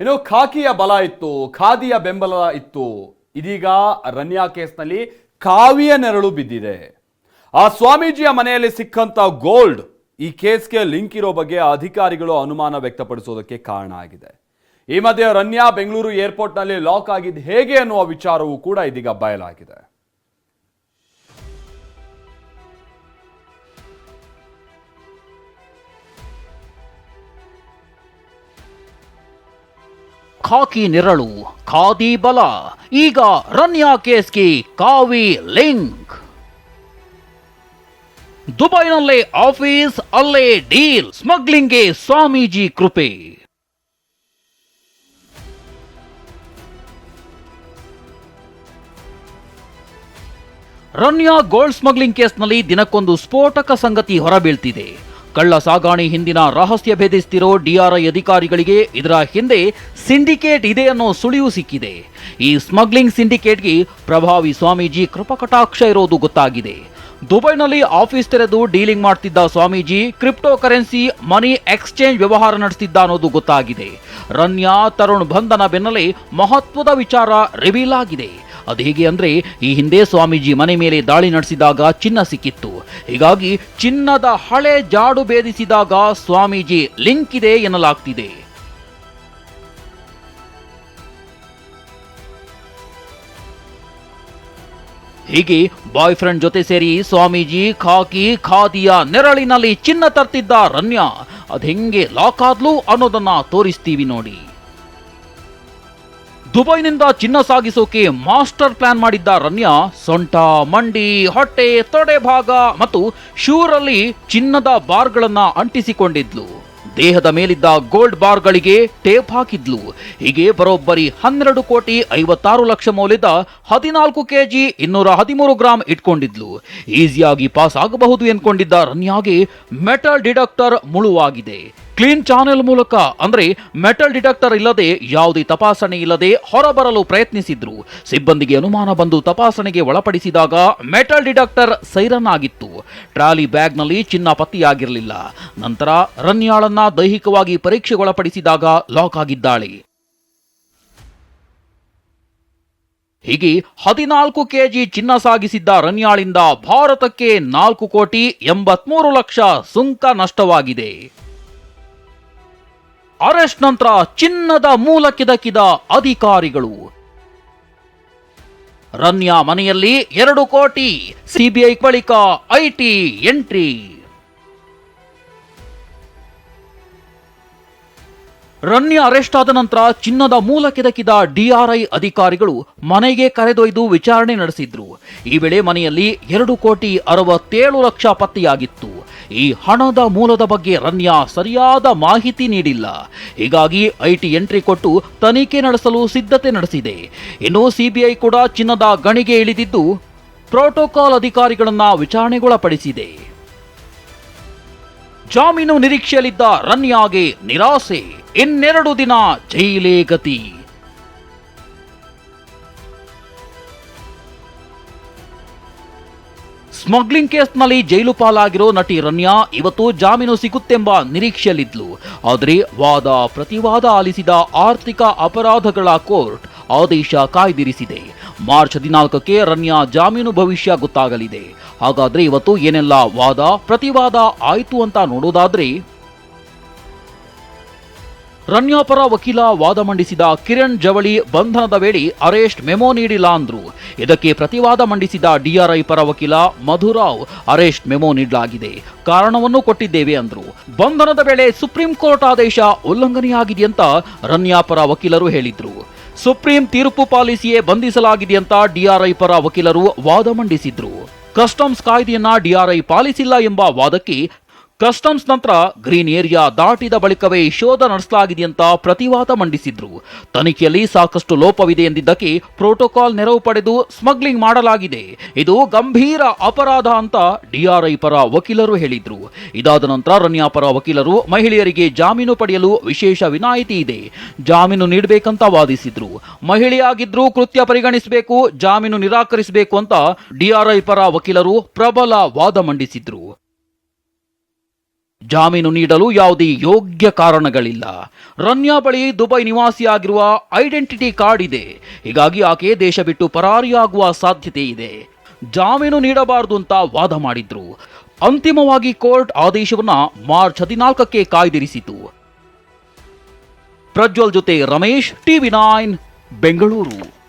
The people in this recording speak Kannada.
ಇನ್ನು ಖಾಕಿಯ ಬಲ ಇತ್ತು, ಖಾದಿಯ ಬೆಂಬಲ ಇತ್ತು. ಇದೀಗ ರನ್ಯಾ ಕೇಸ್ನಲ್ಲಿ ಕಾವಿಯ ನೆರಳು ಬಿದ್ದಿದೆ. ಆ ಸ್ವಾಮೀಜಿಯ ಮನೆಯಲ್ಲಿ ಸಿಕ್ಕಂತ ಗೋಲ್ಡ್ ಈ ಕೇಸ್ಗೆ ಲಿಂಕ್ ಇರೋ ಬಗ್ಗೆ ಅಧಿಕಾರಿಗಳು ಅನುಮಾನ ವ್ಯಕ್ತಪಡಿಸೋದಕ್ಕೆ ಕಾರಣ ಆಗಿದೆ. ಈ ಮಧ್ಯೆ ರನ್ಯಾ ಬೆಂಗಳೂರು ಏರ್ಪೋರ್ಟ್ನಲ್ಲಿ ಲಾಕ್ ಆಗಿದ್ದು ಹೇಗೆ ಅನ್ನುವ ವಿಚಾರವೂ ಕೂಡ ಇದೀಗ ಬಯಲಾಗಿದೆ. ಖಾಕಿ ನೆರಳು, ಖಾದಿ ಬಲ. ಈಗ ರನ್ಯಾ ಕೇಸ್ಕಿ ಕಾವಿ ಲಿಂಕ್. ದುಬೈನಲ್ಲೇ ಆಫೀಸ್, ಅಲ್ಲೇ ಡೀಲ್. ಸ್ಮಗ್ಲಿಂಗ್ಗೆ ಸ್ವಾಮೀಜಿ ಕೃಪೆ. ರನ್ಯಾ ಗೋಲ್ಡ್ ಸ್ಮಗ್ಲಿಂಗ್ ಕೇಸ್ನಲ್ಲಿ ದಿನಕ್ಕೊಂದು ಸ್ಫೋಟಕ ಸಂಗತಿ ಹೊರಬೀಳ್ತಿದೆ. ಕಳ್ಳ ಸಾಗಾಣೆ ಹಿಂದಿನ ರಹಸ್ಯ ಭೇದಿಸ್ತಿರೋ ಡಿಆರ್ಐ ಅಧಿಕಾರಿಗಳಿಗೆ ಇದರ ಹಿಂದೆ ಸಿಂಡಿಕೇಟ್ ಇದೆ ಅನ್ನೋ ಸುಳಿವು ಸಿಕ್ಕಿದೆ. ಈ ಸ್ಮಗ್ಲಿಂಗ್ ಸಿಂಡಿಕೇಟ್ಗೆ ಪ್ರಭಾವಿ ಸ್ವಾಮೀಜಿ ಕೃಪಕಟಾಕ್ಷ ಇರೋದು ಗೊತ್ತಾಗಿದೆ. ದುಬೈನಲ್ಲಿ ಆಫೀಸ್ ತೆರೆದು ಡೀಲಿಂಗ್ ಮಾಡ್ತಿದ್ದ ಸ್ವಾಮೀಜಿ ಕ್ರಿಪ್ಟೋ ಕರೆನ್ಸಿ, ಮನಿ ಎಕ್ಸ್ಚೇಂಜ್ ವ್ಯವಹಾರ ನಡೆಸ್ತಿದ್ದ ಅನ್ನೋದು ಗೊತ್ತಾಗಿದೆ. ರನ್ಯಾ ತರುಣ್ ಬಂಧನ ಬೆನ್ನಲ್ಲೇ ಮಹತ್ವದ ವಿಚಾರ ರಿವೀಲ್ ಆಗಿದೆ. ಅದು ಹೇಗೆ ಅಂದ್ರೆ ಈ ಹಿಂದೆ ಸ್ವಾಮೀಜಿ ಮನೆ ಮೇಲೆ ದಾಳಿ ನಡೆಸಿದಾಗ ಚಿನ್ನ ಸಿಕ್ಕಿತ್ತು. ಹೀಗಾಗಿ ಚಿನ್ನದ ಹಳೆ ಜಾಡು ಭೇದಿಸಿದಾಗ ಸ್ವಾಮೀಜಿ ಲಿಂಕ್ ಇದೆ ಎನ್ನಲಾಗ್ತಿದೆ. ಹೀಗೆ ಬಾಯ್ ಫ್ರೆಂಡ್ ಜೊತೆ ಸೇರಿ ಸ್ವಾಮೀಜಿ ಖಾಕಿ ಖಾದಿಯ ನೆರಳಿನಲ್ಲಿ ಚಿನ್ನ ತರ್ತಿದ್ದ ರನ್ಯ. ಅದು ಹೆಂಗೆ ಲಾಕ್ ಆದ್ಲು ಅನ್ನೋದನ್ನ ತೋರಿಸ್ತೀವಿ ನೋಡಿ. ದುಬೈನಿಂದ ಚಿನ್ನ ಸಾಗಿಸೋಕೆ ಮಾಸ್ಟರ್ ಪ್ಲಾನ್ ಮಾಡಿದ್ದ ರನ್ಯಾ ಸೊಂಟ, ಮಂಡಿ, ಹೊಟ್ಟೆ ತೊಡೆ ಭಾಗ ಮತ್ತು ಶೂರಲ್ಲಿ ಚಿನ್ನದ ಬಾರ್ಗಳನ್ನ ಅಂಟಿಸಿಕೊಂಡಿದ್ಲು. ದೇಹದ ಮೇಲಿದ್ದ ಗೋಲ್ಡ್ ಬಾರ್ಗಳಿಗೆ ಟೇಪ್ ಹಾಕಿದ್ಲು. ಹೀಗೆ ಬರೋಬ್ಬರಿ ಹನ್ನೆರಡು ಕೋಟಿ ಐವತ್ತಾರು ಲಕ್ಷ ಮೌಲ್ಯದ ಹದಿನಾಲ್ಕು ಕೆಜಿ ಇನ್ನೂರ ಹದಿಮೂರು ಗ್ರಾಂ ಇಟ್ಕೊಂಡಿದ್ಲು. ಈಸಿಯಾಗಿ ಪಾಸ್ ಆಗಬಹುದು ಎನ್ಕೊಂಡಿದ್ದ ರನ್ಯಾಗೆ ಮೆಟಲ್ ಡಿಡಕ್ಟರ್ ಮುಳುವಾಗಿದೆ. ಕ್ಲೀನ್ ಚಾನೆಲ್ ಮೂಲಕ, ಅಂದ್ರೆ ಮೆಟಲ್ ಡಿಟೆಕ್ಟರ್ ಇಲ್ಲದೆ ಯಾವುದೇ ತಪಾಸಣೆ ಇಲ್ಲದೆ ಹೊರಬರಲು ಪ್ರಯತ್ನಿಸಿದ್ರು. ಸಿಬ್ಬಂದಿಗೆ ಅನುಮಾನ ಬಂದು ತಪಾಸಣೆಗೆ ಒಳಪಡಿಸಿದಾಗ ಮೆಟಲ್ ಡಿಟೆಕ್ಟರ್ ಸೈರನ್ ಆಗಿತ್ತು. ಟ್ರಾಲಿ ಬ್ಯಾಗ್ನಲ್ಲಿ ಚಿನ್ನ ಪತ್ತೆಯಾಗಿರಲಿಲ್ಲ ನಂತರ ರನ್ಯಾಳನ್ನ ದೈಹಿಕವಾಗಿ ಪರೀಕ್ಷೆಗೊಳಪಡಿಸಿದಾಗ ಲಾಕ್ ಆಗಿದ್ದಾಳೆ. ಹೀಗೆ ಹದಿನಾಲ್ಕು ಕೆಜಿ ಚಿನ್ನ ಸಾಗಿಸಿದ್ದ ರನ್ಯಾಳಿಂದ ಭಾರತಕ್ಕೆ ನಾಲ್ಕು ಕೋಟಿ ಎಂಬತ್ಮೂರು ಲಕ್ಷ ಸುಂಕ ನಷ್ಟವಾಗಿದೆ. ಅರೆಸ್ಟ್ ನಂತರ ಚಿನ್ನದ ಮೂಲ ಕಿದಕಿದ ಅಧಿಕಾರಿಗಳು. ರನ್ಯಾ ಮನೆಯಲ್ಲಿ ಎರಡು ಕೋಟಿ. ಸಿಬಿಐ ಬಳಿಕ ಐಟಿ ಎಂಟ್ರಿ. ರನ್ಯಾ ಅರೆಸ್ಟ್ ಆದ ನಂತರ ಚಿನ್ನದ ಮೂಲ ಕೆದಕಿದ ಡಿಆರ್ಐ ಅಧಿಕಾರಿಗಳು ಮನೆಗೆ ಕರೆದೊಯ್ದು ವಿಚಾರಣೆ ನಡೆಸಿದ್ರು. ಈ ವೇಳೆ ಮನೆಯಲ್ಲಿ ಎರಡು ಕೋಟಿ ಅರವತ್ತೇಳು ಲಕ್ಷ ಪತ್ತೆಯಾಗಿತ್ತು. ಈ ಹಣದ ಮೂಲದ ಬಗ್ಗೆ ರನ್ಯ ಸರಿಯಾದ ಮಾಹಿತಿ ನೀಡಿಲ್ಲ. ಹೀಗಾಗಿ ಐಟಿ ಎಂಟ್ರಿ ಕೊಟ್ಟು ತನಿಖೆ ನಡೆಸಲು ಸಿದ್ಧತೆ ನಡೆಸಿದೆ. ಇನ್ನು ಸಿಬಿಐ ಕೂಡ ಚಿನ್ನದ ಗಣಿಗೆ ಇಳಿದಿದ್ದು, ಪ್ರೋಟೋಕಾಲ್ ಅಧಿಕಾರಿಗಳನ್ನ ವಿಚಾರಣೆಗೊಳಪಡಿಸಿದೆ. ಜಾಮೀನು ನಿರೀಕ್ಷೆಯಲ್ಲಿದ್ದ ರನ್ಯಾಗೆ ನಿರಾಸೆ. ಇನ್ನೆರಡು ದಿನ ಜೈಲೇ ಗತಿ. ಸ್ಮಗ್ಲಿಂಗ್ ಕೇಸ್ನಲ್ಲಿ ಜೈಲು ಪಾಲಾಗಿರೋ ನಟಿ ರನ್ಯಾ ಇವತ್ತು ಜಾಮೀನು ಸಿಗುತ್ತೆಂಬ ನಿರೀಕ್ಷೆಯಲ್ಲಿದ್ಲು. ಆದರೆ ವಾದ ಪ್ರತಿವಾದ ಆಲಿಸಿದ ಆರ್ಥಿಕ ಅಪರಾಧಗಳ ಕೋರ್ಟ್ ಆದೇಶ ಕಾಯ್ದಿರಿಸಿದೆ. ಮಾರ್ಚ್ ಹದಿನಾಲ್ಕಕ್ಕೆ ರನ್ಯಾ ಜಾಮೀನು ಭವಿಷ್ಯ ಗೊತ್ತಾಗಲಿದೆ. ಹಾಗಾದ್ರೆ ಇವತ್ತು ಏನೆಲ್ಲ ವಾದ, ಪ್ರತಿವಾದ ಆಯಿತು ಅಂತ ನೋಡೋದಾದ್ರೆ ರನ್ಯಾಪರ ವಕೀಲ ವಾದ ಮಂಡಿಸಿದ ಕಿರಣ್ ಜವಳಿ ಬಂಧನದ ವೇಳೆ ಅರೆಸ್ಟ್ ಮೆಮೊ ನೀಡಿಲ್ಲ ಅಂದ್ರು. ಇದಕ್ಕೆ ಪ್ರತಿವಾದ ಮಂಡಿಸಿದ ಡಿಆರ್ಐ ಪರ ವಕೀಲ ಮಧುರಾವ್ ಅರೆಸ್ಟ್ ಮೆಮೊ ನೀಡಲಾಗಿದೆ. ಕಾರಣವನ್ನು ಕೊಟ್ಟಿದ್ದೇವೆ ಅಂದ್ರು. ಬಂಧನದ ವೇಳೆ ಸುಪ್ರೀಂ ಕೋರ್ಟ್ ಆದೇಶ ಉಲ್ಲಂಘನೆಯಾಗಿದೆ ಅಂತ ಪರ ವಕೀಲರು ಹೇಳಿದ್ರು. ಸುಪ್ರೀಂ ತೀರ್ಪು ಪಾಲಿಸಿಯೇ ಬಂಧಿಸಲಾಗಿದೆಯಂತ ಡಿಆರ್ಐ ಪರ ವಕೀಲರು ವಾದ ಮಂಡಿಸಿದ್ರು. ಕಸ್ಟಮ್ಸ್ ಕಾಯ್ದೆಯನ್ನ ಡಿಆರ್ಐ ಪಾಲಿಸಿಲ್ಲ ಎಂಬ ವಾದಕ್ಕೆ ಕಸ್ಟಮ್ಸ್ ನಂತರ ಗ್ರೀನ್ ಏರಿಯಾ ದಾಟಿದ ಬಳಿಕವೇ ಶೋಧ ನಡೆಸಲಾಗಿದೆ ಅಂತ ಪ್ರತಿವಾದ ಮಂಡಿಸಿದ್ರು. ತನಿಖೆಯಲ್ಲಿ ಸಾಕಷ್ಟು ಲೋಪವಿದೆ ಎಂದಿದ್ದಕ್ಕೆ ಪ್ರೋಟೋಕಾಲ್ ನೆರವು ಪಡೆದು ಸ್ಮಗ್ಲಿಂಗ್ ಮಾಡಲಾಗಿದೆ. ಇದು ಗಂಭೀರ ಅಪರಾಧ ಅಂತ ಡಿಆರ್ಐ ಪರ ವಕೀಲರು ಹೇಳಿದ್ರು. ಇದಾದ ನಂತರ ರನ್ಯಾ ಪರ ವಕೀಲರು ಮಹಿಳೆಯರಿಗೆ ಜಾಮೀನು ಪಡೆಯಲು ವಿಶೇಷ ವಿನಾಯಿತಿ ಇದೆ. ಜಾಮೀನು ನೀಡಬೇಕಂತ ವಾದಿಸಿದ್ರು. ಮಹಿಳೆಯಾಗಿದ್ರೂ ಕೃತ್ಯ ಪರಿಗಣಿಸಬೇಕು, ಜಾಮೀನು ನಿರಾಕರಿಸಬೇಕು ಅಂತ ಡಿಆರ್ಐ ಪರ ವಕೀಲರು ಪ್ರಬಲ ವಾದ ಮಂಡಿಸಿದ್ರು. ಜಾಮೀನು ನೀಡಲು ಯಾವುದೇ ಯೋಗ್ಯ ಕಾರಣಗಳಿಲ್ಲ. ರನ್ಯಾ ಬಳಿ ದುಬೈ ನಿವಾಸಿಯಾಗಿರುವ ಐಡೆಂಟಿಟಿ ಕಾರ್ಡ್ ಇದೆ. ಹೀಗಾಗಿ ಆಕೆ ದೇಶ ಬಿಟ್ಟು ಪರಾರಿಯಾಗುವ ಸಾಧ್ಯತೆ ಇದೆ. ಜಾಮೀನು ನೀಡಬಾರದು ಅಂತ ವಾದ ಮಾಡಿದ್ರು. ಅಂತಿಮವಾಗಿ ಕೋರ್ಟ್ ಆದೇಶವನ್ನ ಮಾರ್ಚ್ ಹದಿನಾಲ್ಕಕ್ಕೆ ಕಾಯ್ದಿರಿಸಿತು. ಪ್ರಜ್ವಲ್ ಜೊತೆ ರಮೇಶ್, ಟಿವಿ ನೈನ್, ಬೆಂಗಳೂರು.